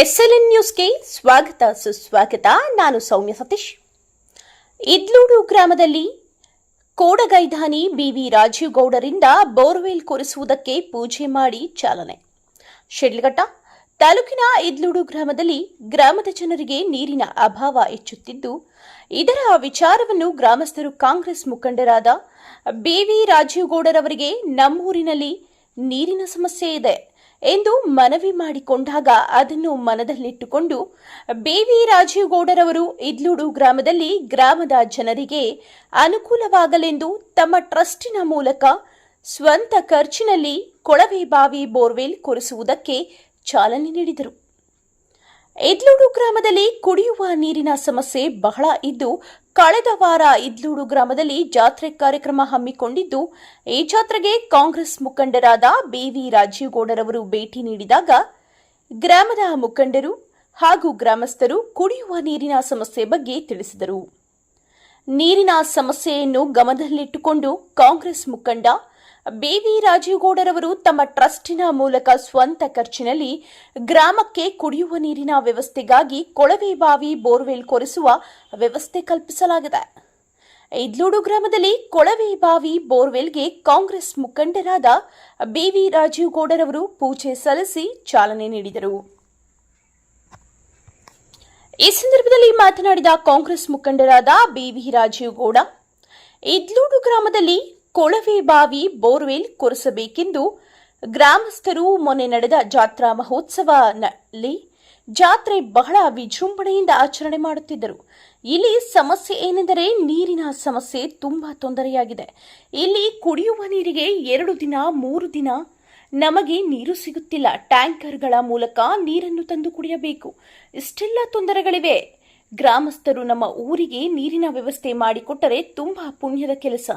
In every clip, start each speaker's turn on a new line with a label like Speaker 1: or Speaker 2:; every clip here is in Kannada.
Speaker 1: ಎಸ್ಎಲ್ಎನ್ ನ್ಯೂಸ್ಗೆ ಸ್ವಾಗತ, ಸುಸ್ವಾಗತ. ನಾನು ಸೌಮ್ಯ ಸತೀಶ್. ಇದ್ಲೂಡು ಗ್ರಾಮದಲ್ಲಿ ಕೋಡಗೈದಾನಿ ಬಿವಿ ರಾಜೀವ್ ಗೌಡರಿಂದ ಬೋರ್ವೆಲ್ ಕೊರೆಸುವುದಕ್ಕೆ ಪೂಜೆ ಮಾಡಿ ಚಾಲನೆ. ಶಿಡ್ಲಘಟ್ಟ ತಾಲೂಕಿನ ಇದ್ಲೂಡು ಗ್ರಾಮದಲ್ಲಿ ಗ್ರಾಮದ ಜನರಿಗೆ ನೀರಿನ ಅಭಾವ ಹೆಚ್ಚುತ್ತಿದ್ದು, ಇದರ ವಿಚಾರವನ್ನು ಗ್ರಾಮಸ್ಥರು ಕಾಂಗ್ರೆಸ್ ಮುಖಂಡರಾದ ಬಿವಿ ರಾಜೀವ್ ಗೌಡರವರಿಗೆ ನಮ್ಮೂರಿನಲ್ಲಿ ನೀರಿನ ಸಮಸ್ಯೆ ಇದೆ. ಎಂದು ಮನವಿ ಮಾಡಿಕೊಂಡಾಗ ಅದನ್ನು ಮನದಲ್ಲಿಟ್ಟುಕೊಂಡು ಬಿವಿ ರಾಜೀವ್ ಗೌಡರವರು ಇದ್ಲೂಡು ಗ್ರಾಮದಲ್ಲಿ ಗ್ರಾಮದ ಜನರಿಗೆ ಅನುಕೂಲವಾಗಲೆಂದು ತಮ್ಮ ಟ್ರಸ್ಟಿನ ಮೂಲಕ ಸ್ವಂತ ಖರ್ಚಿನಲ್ಲಿ ಕೊಳವೆ ಬಾವಿ ಬೋರ್ವೆಲ್ ಕೊರೆಸುವುದಕ್ಕೆ ಚಾಲನೆ ನೀಡಿದರು. ಇದ್ಲೂಡು ಗ್ರಾಮದಲ್ಲಿ ಕುಡಿಯುವ ನೀರಿನ ಸಮಸ್ಯೆ ಬಹಳ ಇದ್ದು, ಕಳೆದ ವಾರ ಇದ್ಲೂಡು ಗ್ರಾಮದಲ್ಲಿ ಜಾತ್ರೆ ಕಾರ್ಯಕ್ರಮ ಹಮ್ಮಿಕೊಂಡಿದ್ದು, ಈ ಜಾತ್ರೆಗೆ ಕಾಂಗ್ರೆಸ್ ಮುಖಂಡರಾದ ಬಿವಿ ರಾಜೀವ್ ಗೌಡರವರು ಭೇಟಿ ನೀಡಿದಾಗ, ಗ್ರಾಮದ ಮುಖಂಡರು ಹಾಗೂ ಗ್ರಾಮಸ್ಥರು ಕುಡಿಯುವ ನೀರಿನ ಸಮಸ್ಯೆ ಬಗ್ಗೆ ತಿಳಿಸಿದರು. ನೀರಿನ ಸಮಸ್ಯೆಯನ್ನು ಗಮನದಲ್ಲಿಟ್ಟುಕೊಂಡು ಕಾಂಗ್ರೆಸ್ ಮುಖಂಡ ಬೇವಿ ರಾಜೀವ್ ಗೌಡರವರು ತಮ್ಮ ಟ್ರಸ್ಟಿನ ಮೂಲಕ ಸ್ವಂತ ಖರ್ಚಿನಲ್ಲಿ ಗ್ರಾಮಕ್ಕೆ ಕುಡಿಯುವ ನೀರಿನ ವ್ಯವಸ್ಥೆಗಾಗಿ ಕೊಳವೆ ಬಾವಿ ಬೋರ್ವೆಲ್ ಕೊರೆಸುವ ವ್ಯವಸ್ಥೆ ಕಲ್ಪಿಸಲಾಗಿದೆ. ಇದ್ಲೂಡು ಗ್ರಾಮದಲ್ಲಿ ಕೊಳವೆ ಬಾವಿ ಬೋರ್ವೆಲ್ಗೆ ಕಾಂಗ್ರೆಸ್ ಮುಖಂಡರಾದ ಬಿವಿ ರಾಜೀವ್ ಗೌಡರವರು ಪೂಜೆ ಸಲ್ಲಿಸಿ ಚಾಲನೆ ನೀಡಿದರು. ಈ ಸಂದರ್ಭದಲ್ಲಿ ಮಾತನಾಡಿದ ಕಾಂಗ್ರೆಸ್ ಮುಖಂಡರಾದ ಬಿವಿ ರಾಜೀವ್ ಗೌಡ ಇದ್ಲೂಡು ಗ್ರಾಮದಲ್ಲಿ ಕೊಳವೆ ಬಾವಿ ಬೋರ್ವೆಲ್ ಕೊರೆಸಬೇಕೆಂದು ಗ್ರಾಮಸ್ಥರು ಮೊನ್ನೆ ನಡೆದ ಜಾತ್ರಾ ಮಹೋತ್ಸವನಲ್ಲಿ ಜಾತ್ರೆ ಬಹಳ ವಿಜೃಂಭಣೆಯಿಂದ ಆಚರಣೆ ಮಾಡುತ್ತಿದ್ದರು. ಇಲ್ಲಿ ಸಮಸ್ಯೆ ಏನೆಂದರೆ ನೀರಿನ ಸಮಸ್ಯೆ ತುಂಬಾ ತೊಂದರೆಯಾಗಿದೆ. ಇಲ್ಲಿ ಕುಡಿಯುವ ನೀರಿಗೆ ಎರಡು ದಿನ, ಮೂರು ದಿನ ನಮಗೆ ನೀರು ಸಿಗುತ್ತಿಲ್ಲ. ಟ್ಯಾಂಕರ್ಗಳ ಮೂಲಕ ನೀರನ್ನು ತಂದು ಕುಡಿಯಬೇಕು. ಇಷ್ಟೆಲ್ಲ ತೊಂದರೆಗಳಿವೆ. ಗ್ರಾಮಸ್ಥರು ನಮ್ಮ ಊರಿಗೆ ನೀರಿನ ವ್ಯವಸ್ಥೆ ಮಾಡಿಕೊಟ್ಟರೆ ತುಂಬಾ ಪುಣ್ಯದ ಕೆಲಸ.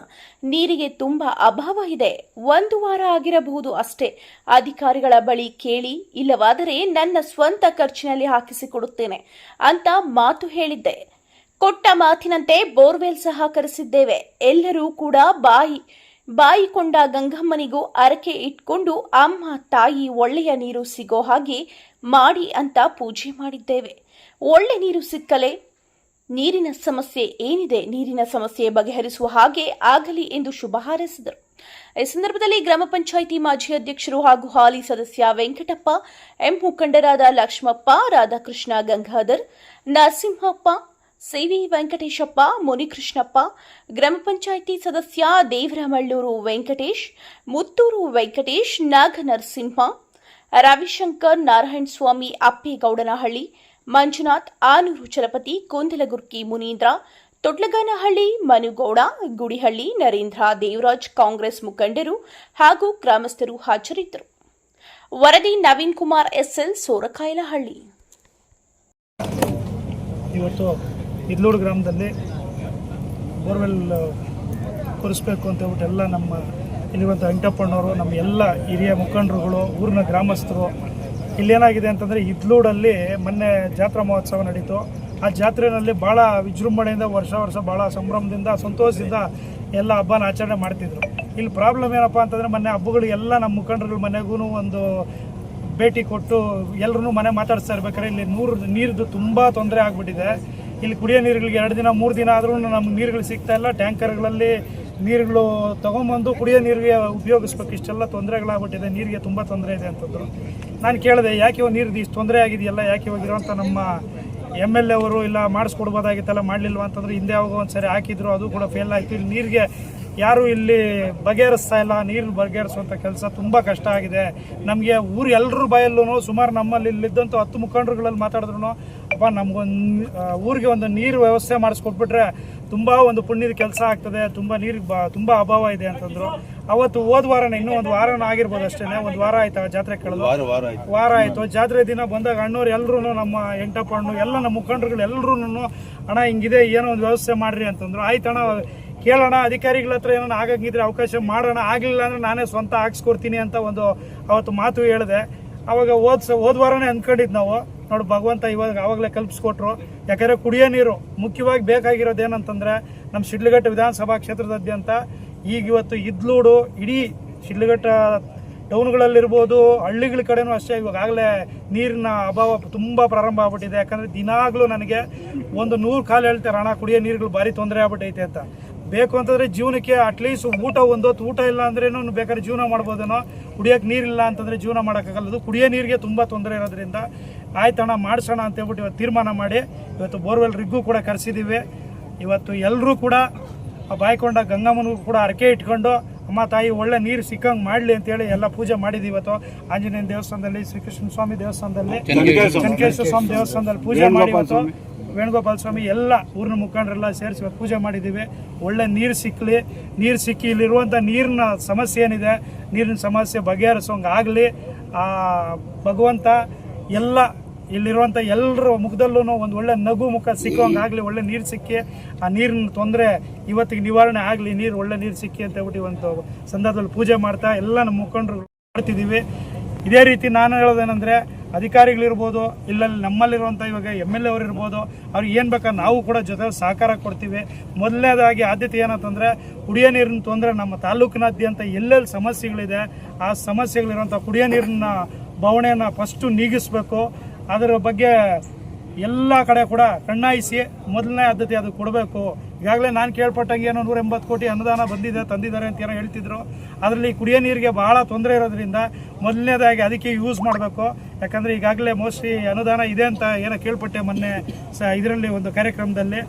Speaker 1: ನೀರಿಗೆ ತುಂಬಾ ಅಭಾವ ಇದೆ. ಒಂದು ವಾರ ಆಗಿರಬಹುದು ಅಷ್ಟೇ. ಅಧಿಕಾರಿಗಳ ಬಳಿ ಕೇಳಿ, ಇಲ್ಲವಾದರೆ ನನ್ನ ಸ್ವಂತ ಖರ್ಚಿನಲ್ಲಿ ಹಾಕಿಸಿಕೊಡುತ್ತೇನೆ ಅಂತ ಮಾತು ಹೇಳಿದ್ದೆ. ಕೊಟ್ಟ ಮಾತಿನಂತೆ ಬೋರ್ವೆಲ್ ಸಹ ಕರೆಸಿದ್ದೇವೆ. ಎಲ್ಲರೂ ಕೂಡ ಬಾಯಿ ಬಾಯಿಕೊಂಡ ಗಂಗಮ್ಮನಿಗೂ ಅರಕೆ ಇಟ್ಕೊಂಡು ಅಮ್ಮ, ತಾಯಿ ಒಳ್ಳೆಯ ನೀರು ಸಿಗೋ ಹಾಗೆ ಮಾಡಿ ಅಂತ ಪೂಜೆ ಮಾಡಿದ್ದೇವೆ. ಒಳ್ಳೆ ನೀರು ಸಿಕ್ಕಲೆ? ನೀರಿನ ಸಮಸ್ಯೆ ಏನಿದೆ? ನೀರಿನ ಸಮಸ್ಯೆ ಬಗೆಹರಿಸುವ ಹಾಗೆ ಆಗಲಿ ಎಂದು ಶುಭ ಹಾರೈಸಿದರು. ಈ ಸಂದರ್ಭದಲ್ಲಿ ಗ್ರಾಮ ಪಂಚಾಯಿತಿ ಮಾಜಿ ಅಧ್ಯಕ್ಷರು ಹಾಗೂ ಹಾಲಿ ಸದಸ್ಯ ವೆಂಕಟಪ್ಪ, ಎಂ ಮುಖಂಡರಾದ ಲಕ್ಷ್ಮಪ್ಪ, ರಾಧಾಕೃಷ್ಣ ಗಂಗಾಧರ್, ನರಸಿಂಹಪ್ಪ ಸಿವಿ ವೆಂಕಟೇಶಪ್ಪ, ಮುನಿಕೃಷ್ಣಪ್ಪ, ಗ್ರಾಮ ಪಂಚಾಯಿತಿ ಸದಸ್ಯ ದೇವರಮಳ್ಳೂರು ವೆಂಕಟೇಶ್, ಮುತ್ತೂರು ವೆಂಕಟೇಶ್, ನಾಗನರಸಿಂಹ, ರವಿಶಂಕರ್ ನಾರಾಯಣಸ್ವಾಮಿ ಅಪ್ಪೇಗೌಡನಹಳ್ಳಿ ಮಂಜುನಾಥ್, ಆನೂರು ಚಲಪತಿ ಕುಂದಲಗುರ್ಕಿ ಮುನೀಂದ್ರ ತೊಟ್ಲಗಾನಹಳ್ಳಿ ಮನುಗೌಡ, ಗುಡಿಹಳ್ಳಿ, ನರೇಂದ್ರ, ದೇವರಾಜ್ ಕಾಂಗ್ರೆಸ್ ಮುಖಂಡರು ಹಾಗೂ ಗ್ರಾಮಸ್ಥರು ಹಾಜರಿದ್ದರು. ವರದಿ ನವೀನ್ ಕುಮಾರ್, ಎಸ್ಎಲ್ ಸೋರಕಾಯಲಹಳ್ಳಿ.
Speaker 2: ಇವತ್ತು ಇದ್ಲೂರು ಗ್ರಾಮದಲ್ಲಿ ಬೋರ್ವೆಲ್ ಕೊರಿಸ್ಬೇಕು ಅಂತ ಹೇಳ್ಬಿಟ್ಟು ನಮ್ಮ ಇಲ್ಲಿರುವಂಥ ವೆಂಕಟಪ್ಪಣ್ಣವರು ನಮ್ಮ ಎಲ್ಲ ಹಿರಿಯ ಮುಖಂಡರುಗಳು, ಊರಿನ ಗ್ರಾಮಸ್ಥರು ಇಲ್ಲೇನಾಗಿದೆ ಅಂತಂದರೆ ಇದ್ಲೂಡಲ್ಲಿ ಮೊನ್ನೆ ಜಾತ್ರಾ ಮಹೋತ್ಸವ ನಡೀತು. ಆ ಜಾತ್ರೆಯಲ್ಲಿ ಭಾಳ ವಿಜೃಂಭಣೆಯಿಂದ ವರ್ಷ ವರ್ಷ ಭಾಳ ಸಂಭ್ರಮದಿಂದ, ಸಂತೋಷದಿಂದ ಎಲ್ಲ ಹಬ್ಬನ ಆಚರಣೆ ಮಾಡ್ತಿದ್ರು. ಇಲ್ಲಿ ಪ್ರಾಬ್ಲಮ್ ಏನಪ್ಪ ಅಂತಂದರೆ ಮೊನ್ನೆ ಹಬ್ಬಗಳಿಗೆಲ್ಲ ನಮ್ಮ ಮುಖಂಡರುಗಳ ಮನೆಗೂ ಒಂದು ಭೇಟಿ ಕೊಟ್ಟು ಎಲ್ಲರೂ ಮನೆ ಮಾತಾಡಿಸ್ತಾ ಇರ್ಬೇಕಾದ್ರೆ ಇಲ್ಲಿ ನೂರು ನೀರ್ದು ತುಂಬ ತೊಂದರೆ ಆಗಿಬಿಟ್ಟಿದೆ. ಇಲ್ಲಿ ಕುಡಿಯೋ ನೀರುಗಳಿಗೆ ಎರಡು ದಿನ, ಮೂರು ದಿನ ಆದರೂ ನಮ್ಗೆ ನೀರುಗಳು ಸಿಗ್ತಾ ಇಲ್ಲ. ಟ್ಯಾಂಕರ್ಗಳಲ್ಲಿ ನೀರುಗಳು ತೊಗೊಂಬಂದು ಕುಡಿಯೋ ನೀರಿಗೆ ಉಪಯೋಗಿಸ್ಬೇಕು, ಇಷ್ಟೆಲ್ಲ ತೊಂದರೆಗಳಾಗ್ಬಿಟ್ಟಿದೆ, ನೀರಿಗೆ ತುಂಬ ತೊಂದರೆ ಇದೆ ಅಂತಂದರು. ನಾನು ಕೇಳಿದೆ, ಯಾಕೆ ಇವಾಗ ನೀರು ಇಷ್ಟು ತೊಂದರೆ ಆಗಿದೆಯಲ್ಲ, ಯಾಕೆ ಇವಾಗ ಇರೋಂಥ ನಮ್ಮ ಎಂ ಎಲ್ ಎವರು ಇಲ್ಲ ಮಾಡಿಸ್ಕೊಡ್ಬೋದಾಗಿತ್ತಲ್ಲ, ಮಾಡಲಿಲ್ವ ಅಂತಂದ್ರೆ, ಹಿಂದೆ ಯಾವಾಗ ಒಂದು ಸರಿ ಹಾಕಿದ್ರು, ಅದು ಕೂಡ ಫೇಲ್ ಆಯಿತು. ಇಲ್ಲಿ ನೀರಿಗೆ ಯಾರು ಇಲ್ಲಿ ಬಗೆಹರಿಸ್ತಾ ಇಲ್ಲ ನೀರು ಬಗೆಹರಿಸುವಂಥ ಕೆಲಸ ತುಂಬ ಕಷ್ಟ ಆಗಿದೆ. ನಮಗೆ ಊರು ಎಲ್ಲರ ಬಾಯಲ್ಲೂ ಸುಮಾರು ನಮ್ಮಲ್ಲಿ ಇಲ್ಲಿದ್ದಂಥ ಹತ್ತು ಮುಖಂಡರುಗಳಲ್ಲಿ ಮಾತಾಡಿದ್ರು ಅಪ್ಪ, ನಮಗೊಂದು ಊರಿಗೆ ಒಂದು ನೀರು ವ್ಯವಸ್ಥೆ ಮಾಡಿಸ್ಕೊಟ್ಬಿಟ್ರೆ ತುಂಬ ಒಂದು ಪುಣ್ಯದ ಕೆಲಸ ಆಗ್ತದೆ ತುಂಬ ನೀರು ಬ ತುಂಬ ಅಭಾವ ಇದೆ ಅಂತಂದ್ರು. ಅವತ್ತು ಹೋದ ವಾರನೇ ಇನ್ನೂ ಒಂದು ವಾರನ ಆಗಿರ್ಬೋದು ಅಷ್ಟೇ ಒಂದು ವಾರ ಆಯ್ತು ಆ ಜಾತ್ರೆ ಕಳೆದು. ವಾರ ಆಯಿತು. ಜಾತ್ರೆ ದಿನ ಬಂದಾಗ ಅಣ್ಣವ್ರು ಎಲ್ಲರೂ ನಮ್ಮ ಎಂಟಪ್ಪ ಹಣ್ಣು ಎಲ್ಲ ನಮ್ಮ ಮುಖಂಡರುಗಳು ಎಲ್ಲರೂ ಅಣ್ಣ ಹಿಂಗಿದೆ ಏನೋ ಒಂದು ವ್ಯವಸ್ಥೆ ಮಾಡ್ರಿ ಅಂತಂದ್ರು. ಆಯ್ತಣ್ಣ ಕೇಳೋಣ ಅಧಿಕಾರಿಗಳ ಹತ್ರ ಏನೋ ಆಗಂಗಿದ್ರೆ ಅವಕಾಶ ಮಾಡೋಣ ಆಗಲಿಲ್ಲ ಅಂದ್ರೆ ನಾನೇ ಸ್ವಂತ ಹಾಕ್ಸ್ಕೊಡ್ತೀನಿ ಅಂತ ಒಂದು ಅವತ್ತು ಮಾತು ಹೇಳಿದೆ. ಅವಾಗ ಹೋದ್ ಸ, ಹೋದ ವಾರನೇ ಅಂದ್ಕೊಂಡಿದ್ದು ನಾವು. ನೋಡಿ ಭಗವಂತ ಇವಾಗ ಆವಾಗಲೇ ಕಲ್ಪಿಸ್ಕೊಟ್ರು. ಯಾಕಂದರೆ ಕುಡಿಯೋ ನೀರು ಮುಖ್ಯವಾಗಿ ಬೇಕಾಗಿರೋದು ಏನಂತಂದರೆ ನಮ್ಮ ಶಿಡ್ಲಘಟ್ಟ ವಿಧಾನಸಭಾ ಕ್ಷೇತ್ರದಾದ್ಯಂತ ಈಗ ಇವತ್ತು ಇದ್ಲೂಡು ಇಡೀ ಶಿಡ್ಲಘಟ್ಟ ಟೌನ್ಗಳಲ್ಲಿರ್ಬೋದು, ಹಳ್ಳಿಗಳ ಕಡೆನೂ ಅಷ್ಟೇ ಇವಾಗಲೇ ನೀರಿನ ಅಭಾವ ತುಂಬ ಪ್ರಾರಂಭ ಆಗ್ಬಿಟ್ಟಿದೆ. ಯಾಕಂದರೆ ದಿನಾಗಲೂ ನನಗೆ ಒಂದು ನೂರು ಕಾಲು ಹೇಳ್ತಾರೆ, ಅಣ್ಣ, ಕುಡಿಯೋ ನೀರುಗಳು ಭಾರಿ ತೊಂದರೆ ಆಗ್ಬಿಟ್ಟೈತೆ ಅಂತ. ಬೇಕು ಅಂತಂದರೆ ಜೀವನಕ್ಕೆ ಅಟ್ಲೀಸ್ಟ್ ಊಟ ಒಂದೊತ್ತು ಊಟ ಇಲ್ಲ ಅಂದ್ರೇನು ಬೇಕಾದ್ರೆ ಜೀವನ ಮಾಡ್ಬೋದೇನೋ. ಕುಡಿಯೋಕೆ ನೀರಿಲ್ಲ ಅಂತಂದರೆ ಜೀವನ ಮಾಡೋಕ್ಕಾಗಲ್ಲ. ಅದು ಕುಡಿಯೋ ನೀರಿಗೆ ತುಂಬ ತೊಂದರೆ ಇರೋದ್ರಿಂದ ಆಯ್ತಣ್ಣ ಮಾಡಿಸೋಣ ಅಂತ ಹೇಳ್ಬಿಟ್ಟು ಇವತ್ತು ತೀರ್ಮಾನ ಮಾಡಿ ಇವತ್ತು ಬೋರ್ವೆಲ್ ರಿಗ್ಗೂ ಕೂಡ ಕರೆಸಿದ್ದೀವಿ ಇವತ್ತು ಎಲ್ಲರೂ ಕೂಡ ಬಾಯ್ಕೊಂಡ ಗಂಗಮ್ಮನಿಗೂ ಕೂಡ ಅರಕೆ ಇಟ್ಕೊಂಡು ಅಮ್ಮ ತಾಯಿ ಒಳ್ಳೆ ನೀರು ಸಿಕ್ಕಂಗೆ ಮಾಡಲಿ ಅಂತೇಳಿ ಎಲ್ಲ ಪೂಜೆ ಮಾಡಿದ್ವಿ ಇವತ್ತು ಆಂಜನೇಯ ದೇವಸ್ಥಾನದಲ್ಲಿ ಶ್ರೀಕೃಷ್ಣ ಸ್ವಾಮಿ ದೇವಸ್ಥಾನದಲ್ಲಿ ಚನ್ನಕೇಶ್ವರ ಸ್ವಾಮಿ. ದೇವಸ್ಥಾನದಲ್ಲಿ ಪೂಜೆ ಮಾಡಿ ಇವತ್ತು ವೇಣುಗೋಪಾಲ ಸ್ವಾಮಿ ಎಲ್ಲ ಊರಿನ ಮುಖಂಡರೆಲ್ಲ ಸೇರಿಸಿ ಪೂಜೆ ಮಾಡಿದ್ದೀವಿ. ಒಳ್ಳೆ ನೀರು ಸಿಕ್ಕಲಿ ನೀರು ಸಿಕ್ಕಿ ಇಲ್ಲಿರುವಂಥ ನೀರಿನ ಸಮಸ್ಯೆ ಏನಿದೆ, ನೀರಿನ ಸಮಸ್ಯೆ ಬಗೆಹರಿಸೋಂಗೆ ಆಗಲಿ. ಆ, ಭಗವಂತ ಎಲ್ಲ ಇಲ್ಲಿರುವಂಥ ಎಲ್ಲರ ಮುಖದಲ್ಲೂ ಒಂದು ಒಳ್ಳೆ ನಗು ಮುಖ ಸಿಕ್ಕೋಂಗೆ ಆಗಲಿ, ಒಳ್ಳೆ ನೀರು ಸಿಕ್ಕಿ. ಆ ನೀರಿನ ತೊಂದರೆ ಇವತ್ತಿಗೆ ನಿವಾರಣೆ ಆಗಲಿ, ನೀರು ಒಳ್ಳೆ ನೀರು ಸಿಕ್ಕಿ ಅಂತ ಹೇಳ್ಬಿಟ್ಟು ಒಂದು ಸಂದರ್ಭದಲ್ಲಿ ಪೂಜೆ ಮಾಡ್ತಾ ಎಲ್ಲ ನಮ್ಮ ಮುಖಂಡರು ಮಾಡ್ತಿದ್ದೀವಿ. ಇದೇ ರೀತಿ ನಾನು ಹೇಳೋದೇನೆಂದರೆ ಅಧಿಕಾರಿಗಳಿರ್ಬೋದು ಇಲ್ಲಲ್ಲಿ ನಮ್ಮಲ್ಲಿರುವಂಥ ಇವಾಗ ಎಂ ಎಲ್ ಎ ಅವ್ರು ಇರ್ಬೋದು ಅವ್ರಿಗೆ ಏನು ಬೇಕಾದ್ರೆ ನಾವು ಕೂಡ ಜೊತೆ ಸಹಕಾರ ಕೊಡ್ತೀವಿ. ಮೊದಲನೇದಾಗಿ ಆದ್ಯತೆ ಏನಂತಂದರೆ, ಕುಡಿಯೋ ನೀರಿನ ತೊಂದರೆ ನಮ್ಮ ತಾಲೂಕಿನಾದ್ಯಂತ ಎಲ್ಲೆಲ್ಲಿ ಸಮಸ್ಯೆಗಳಿದೆ, ಆ ಸಮಸ್ಯೆಗಳಿರುವಂಥ ಕುಡಿಯೋ ನೀರಿನ ಬವಣೆಯನ್ನು ಫಸ್ಟು ನೀಗಿಸ್ಬೇಕು. ಅದರ ಬಗ್ಗೆ ಎಲ್ಲ ಕಡೆ ಕೂಡ ಕಣ್ಣಾಯಿಸಿ ಮೊದಲನೇ ಆದ್ಯತೆ ಅದು ಕೊಡಬೇಕು. ಈಗಾಗಲೇ ನಾನು ಕೇಳ್ಪಟ್ಟಂಗೆ ಏನೋ ನೂರ ಎಂಬತ್ತು ಕೋಟಿ ಅನುದಾನ ಬಂದಿದೆ, ತಂದಿದ್ದಾರೆ ಅಂತ ಏನೋ ಹೇಳ್ತಿದ್ರು. ಅದರಲ್ಲಿ ಕುಡಿಯೋ ನೀರಿಗೆ ಬಹಳ ತೊಂದರೆ ಇರೋದ್ರಿಂದ ಮೊದಲನೇದಾಗಿ ಅದಕ್ಕೆ ಯೂಸ್ ಮಾಡಬೇಕು. ಯಾಕಂದರೆ ಈಗಾಗಲೇ ಮೋಸ್ಟ್ಲಿ ಅನುದಾನ ಇದೆ ಅಂತ ಏನೋ ಕೇಳ್ಪಟ್ಟೆ ಮೊನ್ನೆ ಸ ಇದರಲ್ಲಿ ಒಂದು ಕಾರ್ಯಕ್ರಮದಲ್ಲಿ.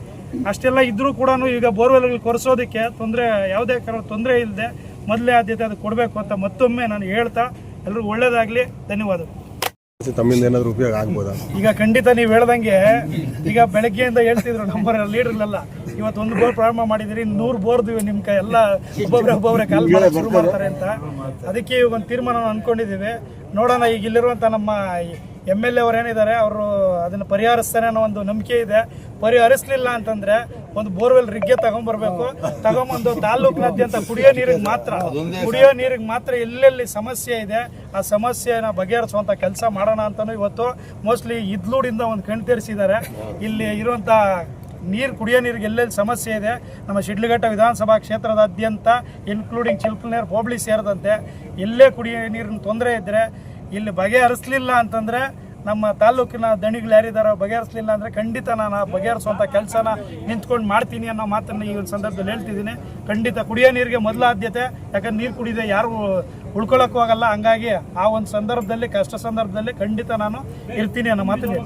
Speaker 2: ಅಷ್ಟೆಲ್ಲ ಇದ್ದರೂ ಕೂಡ ಈಗ ಬೋರ್ವೆಲ್ಗಳು ಕೊರೆಸೋದಕ್ಕೆ ತೊಂದರೆ, ಯಾವುದೇ ಕಾರಣ ತೊಂದರೆ ಇಲ್ಲದೆ ಮೊದಲೇ ಆದ್ಯತೆ ಅದು ಕೊಡಬೇಕು ಅಂತ ಮತ್ತೊಮ್ಮೆ ನಾನು ಹೇಳ್ತಾ ಎಲ್ಲರಿಗೂ ಒಳ್ಳೆಯದಾಗಲಿ ಧನ್ಯವಾದಗಳು.
Speaker 3: ತಮ್ಮಿಂದ ಏನಾದ್ರು ಉಪಯೋಗ ಆಗ್ಬೋದಾ?
Speaker 2: ಈಗ ಖಂಡಿತ ನೀವು ಹೇಳ್ದಂಗೆ ಈಗ ಬೆಳಗ್ಗೆಯಿಂದ ಹೇಳ್ತಿದ್ರು ನಮ್ಮ ಲೀಡರ್ಲೆಲ್ಲ ಇವತ್ತು ಒಂದು ಬೋರ್ ಪ್ರಾರಂಭ ಮಾಡಿದಿರಿ ನೂರು ಬೋರ್ದು ನಿಮ್ಮ ಕೈ ಎಲ್ಲ ಒಬ್ಬೊಬ್ರೆ ಒಬ್ಬೊಬ್ರೆ ಕಾಲ್ ಮಾಡಕ್ ಶುರು ಮಾಡ್ತಾರೆ ಅಂತ. ಅದಕ್ಕೆ ಒಂದು ತೀರ್ಮಾನ ಅನ್ಕೊಂಡಿದ್ದೀವಿ ನೋಡೋಣ ಈಗ ಇಲ್ಲಿರುವಂಥ ನಮ್ಮ ಎಂ ಎಲ್ ಎ ಅವ್ರು ಏನಿದ್ದಾರೆ, ಅವರು ಅದನ್ನು ಪರಿಹರಿಸ್ತಾರೆ ಅನ್ನೋ ಒಂದು ನಂಬಿಕೆ ಇದೆ. ಪರಿಹರಿಸ್ಲಿಲ್ಲ ಅಂತಂದ್ರೆ ಒಂದು ಬೋರ್ವೆಲ್ ರಿಗ್ಗೆ ತಗೊಂಡ್ಬರ್ಬೇಕು ತಗೊಂಬಂದು ತಾಲೂಕಿನಾದ್ಯಂತ ಕುಡಿಯೋ ನೀರಿಗೆ ಮಾತ್ರ, ಕುಡಿಯೋ ನೀರಿಗೆ ಮಾತ್ರ ಎಲ್ಲೆಲ್ಲಿ ಸಮಸ್ಯೆ ಇದೆ, ಆ ಸಮಸ್ಯೆನ ಬಗೆಹರಿಸುವಂತ ಕೆಲಸ ಮಾಡೋಣ ಅಂತಾನು ಇವತ್ತು ಮೋಸ್ಟ್ಲಿ ಇದ್ಲೂಡಿಂದ ಒಂದು ಕಣ್ ತೆರೆಸಿದ್ದಾರೆ. ಇಲ್ಲಿ ಇರುವಂತ ನೀರು, ಕುಡಿಯೋ ನೀರಿಗೆ ಎಲ್ಲೆಲ್ಲಿ ಸಮಸ್ಯೆ ಇದೆ, ನಮ್ಮ ಶಿಡ್ಲಘಟ್ಟ ವಿಧಾನಸಭಾ ಕ್ಷೇತ್ರದಾದ್ಯಂತ ಇನ್ಕ್ಲೂಡಿಂಗ್ ಚಿಲ್ಕನೇರ್ ಹೋಬಳಿ ಸೇರಿದಂತೆ, ಎಲ್ಲೇ ಕುಡಿಯೋ ನೀರಿನ ತೊಂದರೆ ಇದ್ದರೆ ಇಲ್ಲಿ ಬಗೆಹರಿಸ್ಲಿಲ್ಲ ಅಂತಂದರೆ ನಮ್ಮ ತಾಲೂಕಿನ ದಣಿಗಳು ಯಾರಿದ್ದಾರೋ ಬಗೆಹರಿಸಲಿಲ್ಲ ಅಂದರೆ ಖಂಡಿತ ನಾನು ಆ ಬಗೆಹರಿಸುವಂಥ ಕೆಲಸನ ನಿಂತ್ಕೊಂಡು ಮಾಡ್ತೀನಿ ಅನ್ನೋ ಮಾತನ್ನು ಈ ಒಂದು ಸಂದರ್ಭದಲ್ಲಿ ಹೇಳ್ತಿದ್ದೀನಿ. ಖಂಡಿತ ಕುಡಿಯೋ ನೀರಿಗೆ ಮೊದಲ ಆದ್ಯತೆ, ಯಾಕಂದ್ರೆ ನೀರು ಕುಡಿದೆ ಯಾರು ಉಳ್ಕೊಳ್ಳೋಕ್ಕೂ ಆಗಲ್ಲ. ಹಂಗಾಗಿ ಆ ಒಂದು ಸಂದರ್ಭದಲ್ಲಿ, ಕಷ್ಟ ಸಂದರ್ಭದಲ್ಲಿ ಖಂಡಿತ ನಾನು ಇರ್ತೀನಿ ಅನ್ನೋ ಮಾತನ್ನು